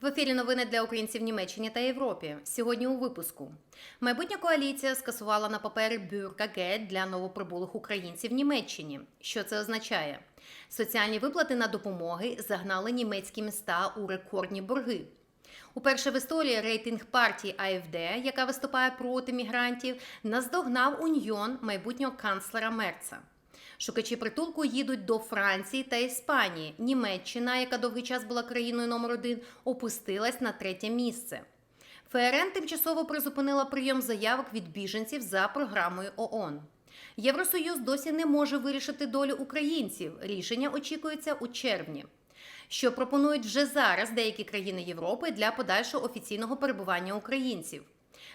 В ефірі новини для українців Німеччині та Європі. Сьогодні у випуску майбутня коаліція скасувала на папери бюркагет для новоприбулих українців в Німеччині. Що це означає? Соціальні виплати на допомоги загнали німецькі міста у рекордні борги. Уперше в історії рейтинг партії АФД, яка виступає проти мігрантів, наздогнав уньйон майбутнього канцлера Мерца. Шукачі притулку їдуть до Франції та Іспанії. Німеччина, яка довгий час була країною номер один, опустилась на третє місце. ФРН тимчасово призупинила прийом заявок від біженців за програмою ООН. Євросоюз досі не може вирішити долю українців. Рішення очікується у червні. Що пропонують вже зараз деякі країни Європи для подальшого офіційного перебування українців.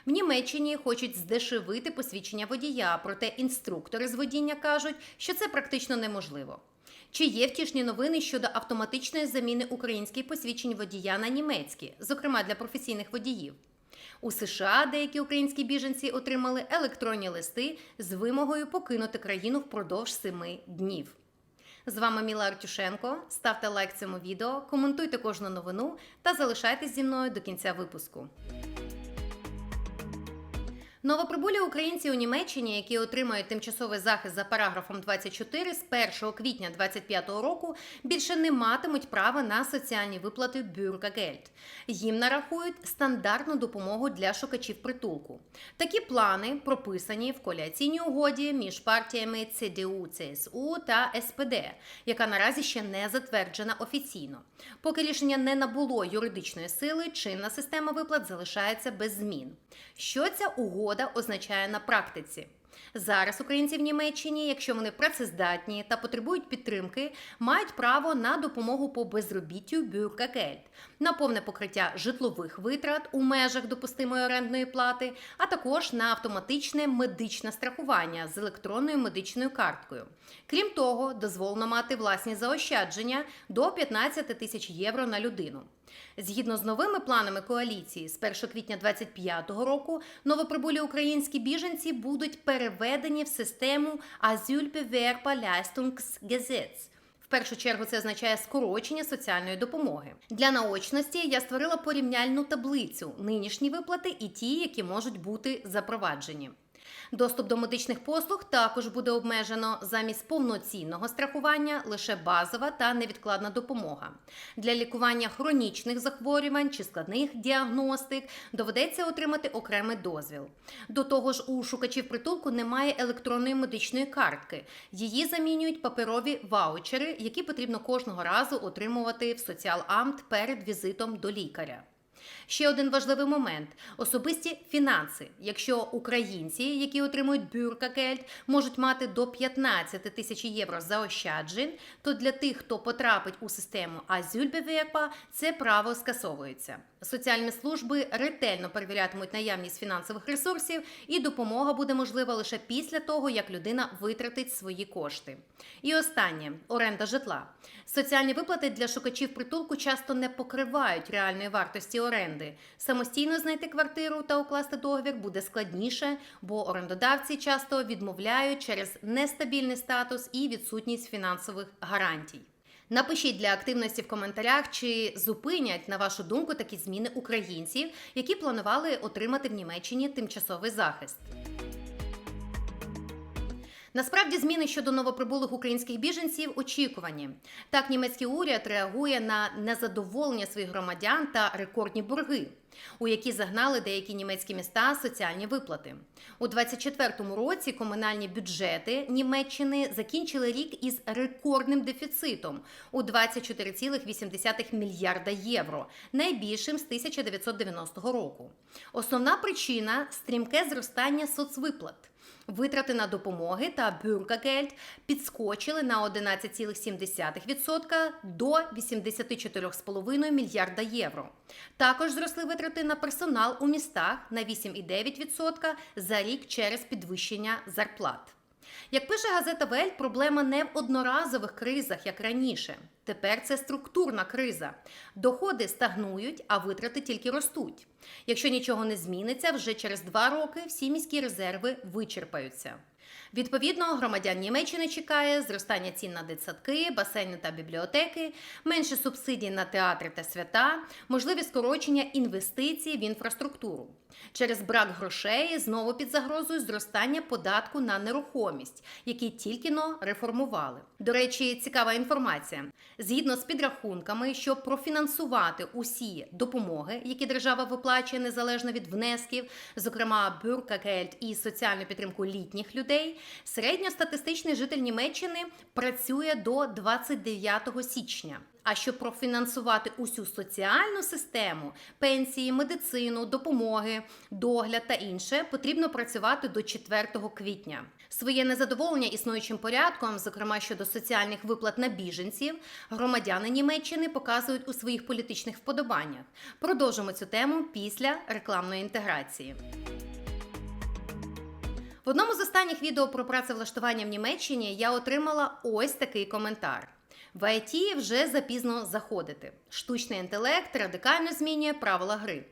В Німеччині хочуть здешевити посвідчення водія, проте інструктори з водіння кажуть, що це практично неможливо. Чи є втішні новини щодо автоматичної заміни українських посвідчень водія на німецькі, зокрема для професійних водіїв? У США деякі українські біженці отримали електронні листи з вимогою покинути країну впродовж семи днів. З вами Міла Артюшенко. Ставте лайк цьому відео, коментуйте кожну новину та залишайтесь зі мною до кінця випуску. Новоприбулі українці у Німеччині, які отримають тимчасовий захист за параграфом 24 з 1 квітня 2025 року, більше не матимуть права на соціальні виплати Бюргагельд. Їм нарахують стандартну допомогу для шукачів притулку. Такі плани прописані в коаліційній угоді між партіями ЦДУ, ЦСУ та СПД, яка наразі ще не затверджена офіційно. Поки рішення не набуло юридичної сили, чинна система виплат залишається без змін. Що ця угода? Означає на практиці. Зараз українці в Німеччині, якщо вони працездатні та потребують підтримки, мають право на допомогу по безробіттю бюркагельд, на повне покриття житлових витрат у межах допустимої орендної плати, а також на автоматичне медичне страхування з електронною медичною карткою. Крім того, дозволено мати власні заощадження до 15 тисяч євро на людину. Згідно з новими планами коаліції, з 1 квітня 2025 року новоприбулі українські біженці будуть переведені в систему Asylbewerberleistungsgesetz. Першу чергу це означає скорочення соціальної допомоги. Для наочності я створила порівняльну таблицю нинішні виплати і ті, які можуть бути запроваджені. Доступ до медичних послуг також буде обмежено замість повноцінного страхування лише базова та невідкладна допомога. Для лікування хронічних захворювань чи складних діагностик доведеться отримати окремий дозвіл. До того ж, у шукачів притулку немає електронної медичної картки. Її замінюють паперові ваучери, які потрібно кожного разу отримувати в соціаламт перед візитом до лікаря. Ще один важливий момент: особисті фінанси. Якщо українці, які отримують бюркакельт, можуть мати до 15 тисяч євро заощаджень, то для тих, хто потрапить у систему Азюльбевепа, це право скасовується. Соціальні служби ретельно перевірятимуть наявність фінансових ресурсів, і допомога буде можлива лише після того, як людина витратить свої кошти. І останнє оренда житла. Соціальні виплати для шукачів притулку часто не покривають реальної вартості оренди. Самостійно знайти квартиру та укласти договір буде складніше, бо орендодавці часто відмовляють через нестабільний статус і відсутність фінансових гарантій. Напишіть для активності в коментарях, чи зупинять, на вашу думку, такі зміни українців, які планували отримати в Німеччині тимчасовий захист. Насправді зміни щодо новоприбулих українських біженців очікувані. Так, німецький уряд реагує на незадоволення своїх громадян та рекордні борги, у які загнали деякі німецькі міста соціальні виплати. У 2024 році комунальні бюджети Німеччини закінчили рік із рекордним дефіцитом у 24,8 мільярда євро, найбільшим з 1990 року. Основна причина стрімке зростання соцвиплат. Витрати на допомоги та бюркагельд підскочили на 11,7% до 84,5 мільярда євро. Також зросли витрати на персонал у містах на 8,9% за рік через підвищення зарплат. Як пише газета Вель, проблема не в одноразових кризах, як раніше. Тепер це структурна криза. Доходи стагнують, а витрати тільки ростуть. Якщо нічого не зміниться, вже через два роки всі міські резерви вичерпаються. Відповідно, громадян Німеччини чекає зростання цін на дитсадки, басейни та бібліотеки, менше субсидій на театри та свята, можливі скорочення інвестицій в інфраструктуру. Через брак грошей знову під загрозою зростання податку на нерухомість, який тільки но реформували. До речі, цікава інформація. Згідно з підрахунками, щоб профінансувати усі допомоги, які держава виплачує незалежно від внесків, зокрема бюркагельд і соціальну підтримку літніх людей, середньостатистичний житель Німеччини працює до 29 січня. А щоб профінансувати усю соціальну систему, пенсії, медицину, допомоги, догляд та інше, потрібно працювати до 4 квітня. Своє незадоволення існуючим порядком, зокрема щодо соціальних виплат на біженців, громадяни Німеччини показують у своїх політичних вподобаннях. Продовжимо цю тему після рекламної інтеграції. В одному з останніх відео про працевлаштування в Німеччині я отримала ось такий коментар. В ІТ вже запізно заходити. Штучний інтелект радикально змінює правила гри.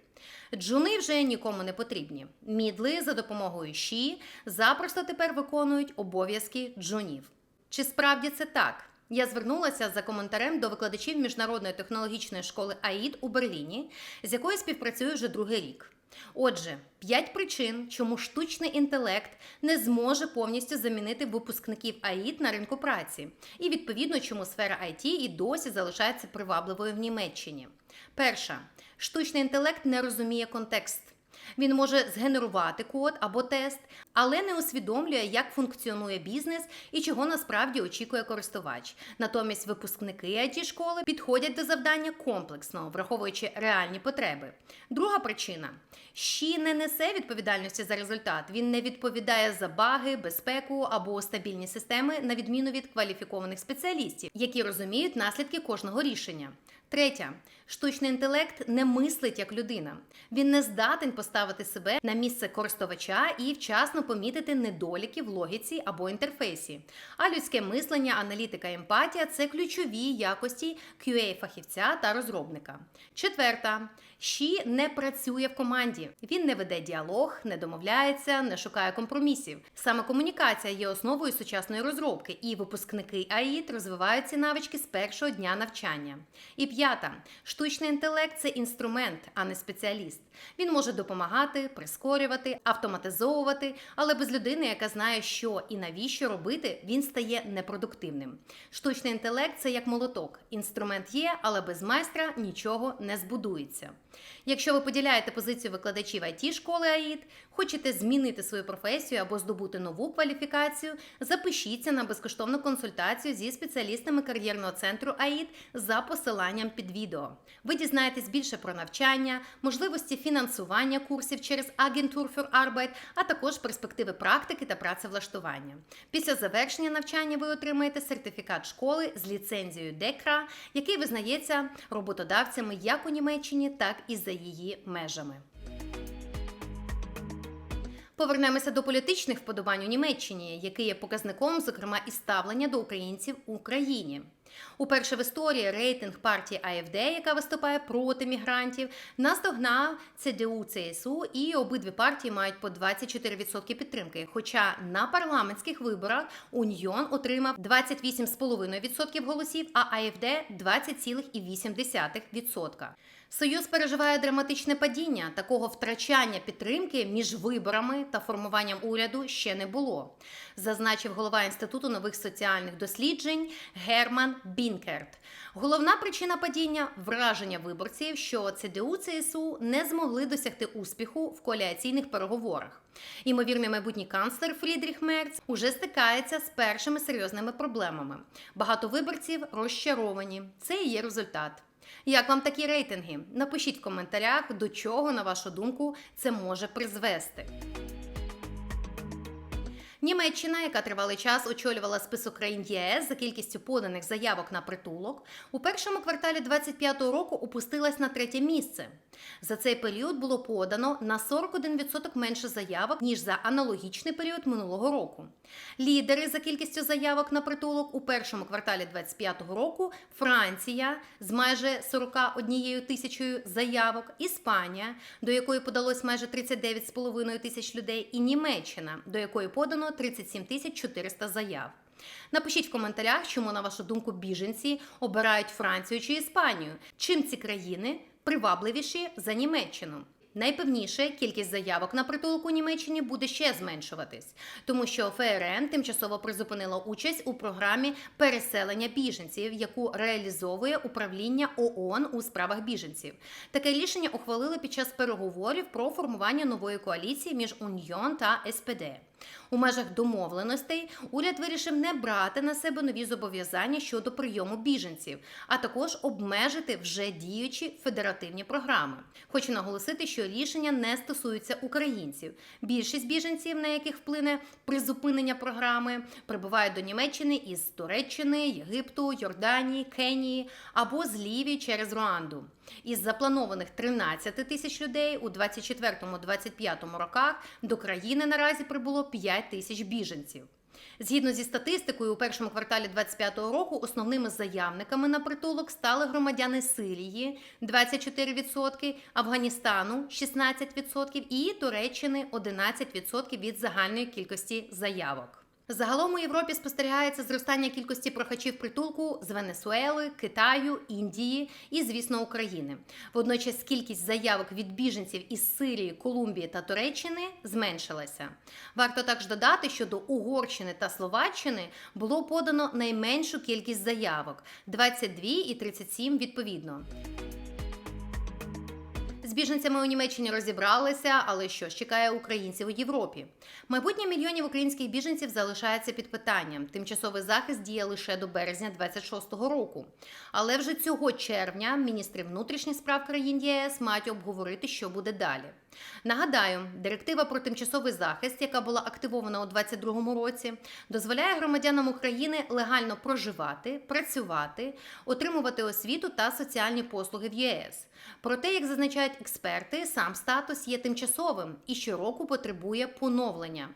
Джуни вже нікому не потрібні. Мідли за допомогою ШІ запросто тепер виконують обов'язки джунів. Чи справді це так? Я звернулася за коментарем до викладачів міжнародної технологічної школи АІД у Берліні, з якою співпрацюю вже другий рік. Отже, п'ять причин, чому штучний інтелект не зможе повністю замінити випускників АІД на ринку праці, і відповідно, чому сфера IT і досі залишається привабливою в Німеччині. Перша штучний інтелект не розуміє контекст. Він може згенерувати код або тест, але не усвідомлює, як функціонує бізнес і чого насправді очікує користувач. Натомість випускники it школи підходять до завдання комплексно, враховуючи реальні потреби. Друга причина: Щі не несе відповідальності за результат. Він не відповідає за баги, безпеку або стабільні системи, на відміну від кваліфікованих спеціалістів, які розуміють наслідки кожного рішення. Третя штучний інтелект не мислить як людина. Він не здатен поставити себе на місце користувача і вчасно помітити недоліки в логіці або інтерфейсі. А людське мислення, аналітика, емпатія це ключові якості QA-фахівця та розробника. Четверта. Щі не працює в команді. Він не веде діалог, не домовляється, не шукає компромісів. Саме комунікація є основою сучасної розробки, і випускники АІТ розвивають ці навички з першого дня навчання. І п'ята штучний інтелект це інструмент, а не спеціаліст. Він може допомагати, прискорювати, автоматизовувати, але без людини, яка знає, що і навіщо робити, він стає непродуктивним. Штучний інтелект це як молоток. Інструмент є, але без майстра нічого не збудується. Якщо ви поділяєте позицію викладачів it школи АІД, хочете змінити свою професію або здобути нову кваліфікацію, запишіться на безкоштовну консультацію зі спеціалістами кар'єрного центру АІД за посиланням під відео. Ви дізнаєтесь більше про навчання, можливості фінансування курсів через Agentur für Arbeit, а також перспективи практики та працевлаштування. Після завершення навчання ви отримаєте сертифікат школи з ліцензією ДЕКРА, який визнається роботодавцями як у Німеччині, так і за її межами. Повернемося до політичних вподобань у Німеччині, який є показником, зокрема, і ставлення до українців в Україні. Уперше в історії рейтинг партії АФД, яка виступає проти мігрантів, наздогнав ЦДУ ЦСУ, і обидві партії мають по 24% підтримки. Хоча на парламентських виборах Уньйон отримав 28,5% голосів, а АФД 20,8%. Союз переживає драматичне падіння. Такого втрачання підтримки між виборами та формуванням уряду ще не було, зазначив голова інституту нових соціальних досліджень Герман Бінкерт. Головна причина падіння враження виборців, що ЦДУ ЦСУ не змогли досягти успіху в коаліційних переговорах. Імовірний майбутній канцлер Фрідріх Мерц уже стикається з першими серйозними проблемами. Багато виборців розчаровані. Це і є результат. Як вам такі рейтинги? Напишіть в коментарях, до чого, на вашу думку, це може призвести. Німеччина, яка тривалий час очолювала список країн ЄС за кількістю поданих заявок на притулок, у першому кварталі 2025 року опустилась на третє місце. За цей період було подано на 41% менше заявок ніж за аналогічний період минулого року. Лідери за кількістю заявок на притулок у першому кварталі 2025 року Франція з майже 41 тисячою заявок, Іспанія, до якої подалось майже 39,5 тисяч людей, і Німеччина, до якої подано 37 тисяч 400 заяв. Напишіть в коментарях, чому, на вашу думку, біженці обирають Францію чи Іспанію. Чим ці країни привабливіші за Німеччину? Найпевніше кількість заявок на притулок у Німеччині буде ще зменшуватись, тому що ФРН тимчасово призупинила участь у програмі переселення біженців, яку реалізовує управління ООН у справах біженців. Таке рішення ухвалили під час переговорів про формування нової коаліції між Уньйон та СПД. У межах домовленостей уряд вирішив не брати на себе нові зобов'язання щодо прийому біженців, а також обмежити вже діючі федеративні програми. Хочу наголосити, що рішення не стосується українців. Більшість біженців, на яких вплине призупинення програми, прибувають до Німеччини із Туреччини, Єгипту, Йорданії, Кенії або з Лівії через Руанду. Із запланованих 13 тисяч людей у 24-25 роках до країни наразі прибуло 5 тисяч біженців. Згідно зі статистикою, у першому кварталі 2025 року основними заявниками на притулок стали громадяни Сирії 24%, Афганістану 16% і Туреччини 11% від загальної кількості заявок. Загалом у Європі спостерігається зростання кількості прохачів притулку з Венесуели, Китаю, Індії і, звісно, України. Водночас кількість заявок від біженців із Сирії, Колумбії та Туреччини зменшилася. Варто також додати, що до Угорщини та Словаччини було подано найменшу кількість заявок 22 і 37 відповідно. З біженцями у Німеччині розібралися, але що ж чекає українців у Європі? Майбутнє мільйонів українських біженців залишається під питанням. Тимчасовий захист діє лише до березня 26-го року. Але вже цього червня міністри внутрішніх справ країн ЄС мають обговорити, що буде далі. Нагадаю, директива про тимчасовий захист, яка була активована у 2022 році, дозволяє громадянам України легально проживати, працювати, отримувати освіту та соціальні послуги в ЄС. Проте, як зазначають експерти, сам статус є тимчасовим і щороку потребує поновлення.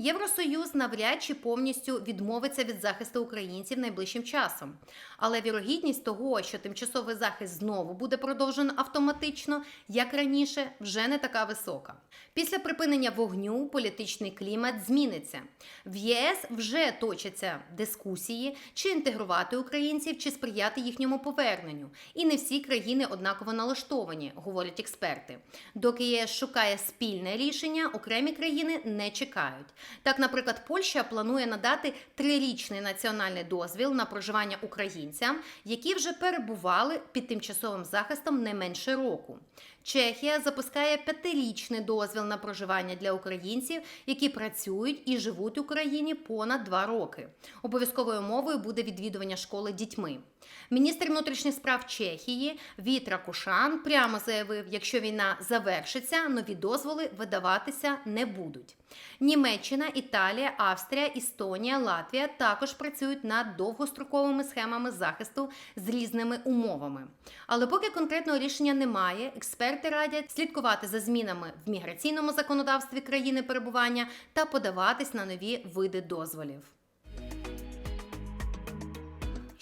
Євросоюз навряд чи повністю відмовиться від захисту українців найближчим часом. Але вірогідність того, що тимчасовий захист знову буде продовжено автоматично, як раніше, вже не така висока. Після припинення вогню політичний клімат зміниться. В ЄС вже точаться дискусії, чи інтегрувати українців, чи сприяти їхньому поверненню. І не всі країни однаково налаштовані, говорять експерти. Доки ЄС шукає спільне рішення, окремі країни не чекають. Так, наприклад, Польща планує надати трирічний національний дозвіл на проживання українцям, які вже перебували під тимчасовим захистом не менше року. Чехія запускає п'ятирічний дозвіл на проживання для українців, які працюють і живуть в Україні понад два роки. Обов'язковою мовою буде відвідування школи дітьми. Міністр внутрішніх справ Чехії Вітра Кушан прямо заявив, якщо війна завершиться, нові дозволи видаватися не будуть. Німеччина, Італія, Австрія, Естонія, Латвія також працюють над довгостроковими схемами захисту з різними умовами. Але поки конкретного рішення немає, експерти радять слідкувати за змінами в міграційному законодавстві країни перебування та подаватись на нові види дозволів.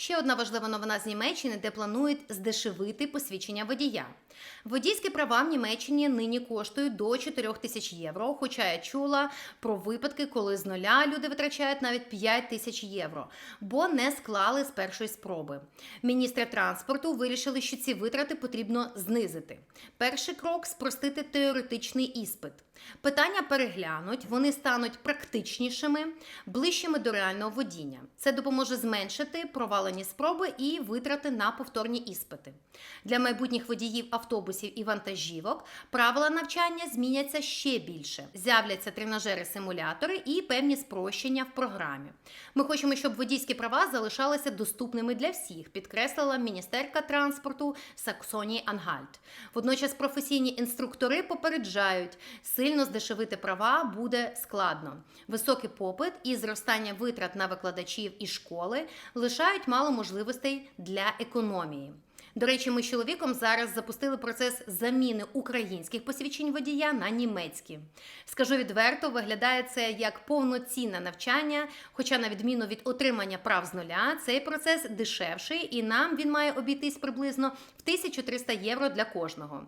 Ще одна важлива новина з Німеччини, де планують здешевити посвідчення водія. Водійські права в Німеччині нині коштують до 4 тисяч євро. Хоча я чула про випадки, коли з нуля люди витрачають навіть 5 тисяч євро, бо не склали з першої спроби. Міністри транспорту вирішили, що ці витрати потрібно знизити. Перший крок спростити теоретичний іспит. Питання переглянуть, вони стануть практичнішими, ближчими до реального водіння. Це допоможе зменшити провалені спроби і витрати на повторні іспити. Для майбутніх водіїв автобусів і вантажівок правила навчання зміняться ще більше. З'являться тренажери-симулятори і певні спрощення в програмі. Ми хочемо, щоб водійські права залишалися доступними для всіх, підкреслила міністерка транспорту Саксонії Ангальт. Водночас професійні інструктори попереджають, сильно здешевити права буде складно. Високий попит і зростання витрат на викладачів і школи лишають мало можливостей для економії. До речі, ми з чоловіком зараз запустили процес заміни українських посвідчень водія на німецькі. Скажу відверто, виглядає це як повноцінне навчання, хоча, на відміну від отримання прав з нуля, цей процес дешевший і нам він має обійтись приблизно в 1300 євро для кожного.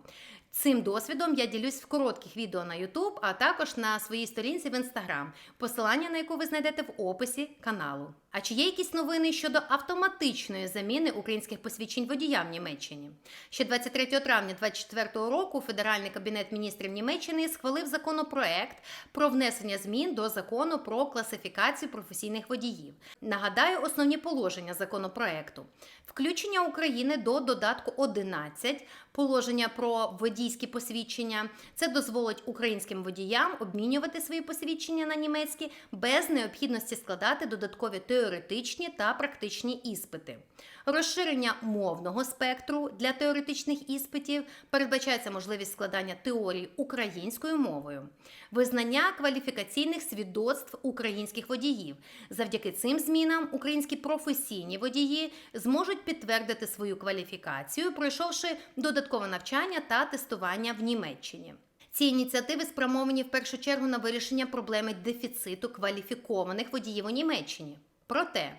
Цим досвідом я ділюсь в коротких відео на YouTube, а також на своїй сторінці в Instagram, посилання на яку ви знайдете в описі каналу. А чи є якісь новини щодо автоматичної заміни українських посвідчень водія в Німеччині? Ще 23 травня 2024 року Федеральний кабінет міністрів Німеччини схвалив законопроект про внесення змін до закону про класифікацію професійних водіїв. Нагадаю, основні положення законопроекту: включення України до додатку 11, положення про водійські посвідчення. Це дозволить українським водіям обмінювати свої посвідчення на німецькі без необхідності складати додаткові теоретичні та практичні іспити. Розширення мовного спектру для теоретичних іспитів передбачається можливість складання теорій українською мовою, визнання кваліфікаційних свідоцтв українських водіїв. Завдяки цим змінам українські професійні водії зможуть підтвердити свою кваліфікацію, пройшовши додаткове навчання та тестування в Німеччині. Ці ініціативи спрямовані в першу чергу на вирішення проблеми дефіциту кваліфікованих водіїв у Німеччині. Проте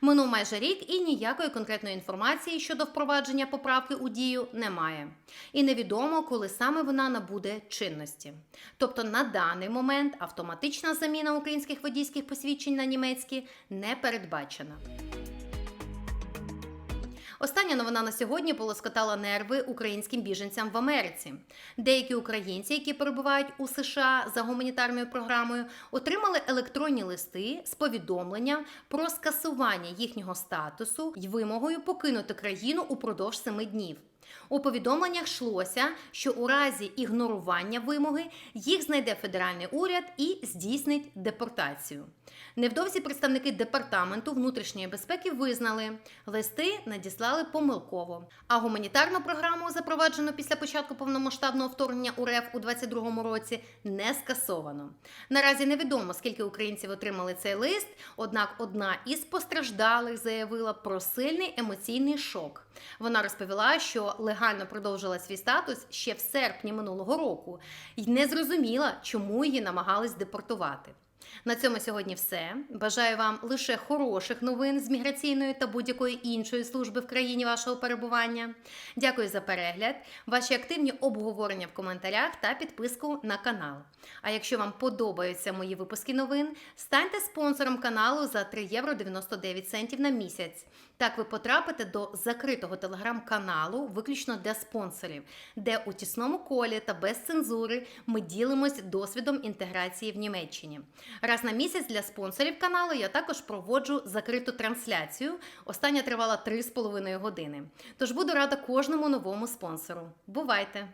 минув майже рік і ніякої конкретної інформації щодо впровадження поправки у дію немає. І невідомо, коли саме вона набуде чинності. Тобто на даний момент автоматична заміна українських водійських посвідчень на німецькі не передбачена. Остання новина на сьогодні полоскотала нерви українським біженцям в Америці. Деякі українці, які перебувають у США за гуманітарною програмою, отримали електронні листи з повідомленням про скасування їхнього статусу й вимогою покинути країну упродовж семи днів. У повідомленнях йшлося, що у разі ігнорування вимоги їх знайде федеральний уряд і здійснить депортацію. Невдовзі представники департаменту внутрішньої безпеки визнали, листи надіслали помилково. А гуманітарну програму, запроваджену після початку повномасштабного вторгнення УРФ у 2022 році, не скасовано. Наразі невідомо скільки українців отримали цей лист. Однак одна із постраждалих заявила про сильний емоційний шок. Вона розповіла, що легально продовжила свій статус ще в серпні минулого року і не зрозуміла, чому її намагались депортувати. На цьому сьогодні все. Бажаю вам лише хороших новин з міграційної та будь-якої іншої служби в країні вашого перебування. Дякую за перегляд, ваші активні обговорення в коментарях та підписку на канал. А якщо вам подобаються мої випуски новин, станьте спонсором каналу за 3 євро 99 центів на місяць. Так ви потрапите до закритого телеграм-каналу виключно для спонсорів, де у тісному колі та без цензури ми ділимось досвідом інтеграції в Німеччині. Раз на місяць для спонсорів каналу я також проводжу закриту трансляцію. Остання тривала 3,5 години. Тож буду рада кожному новому спонсору. Бувайте!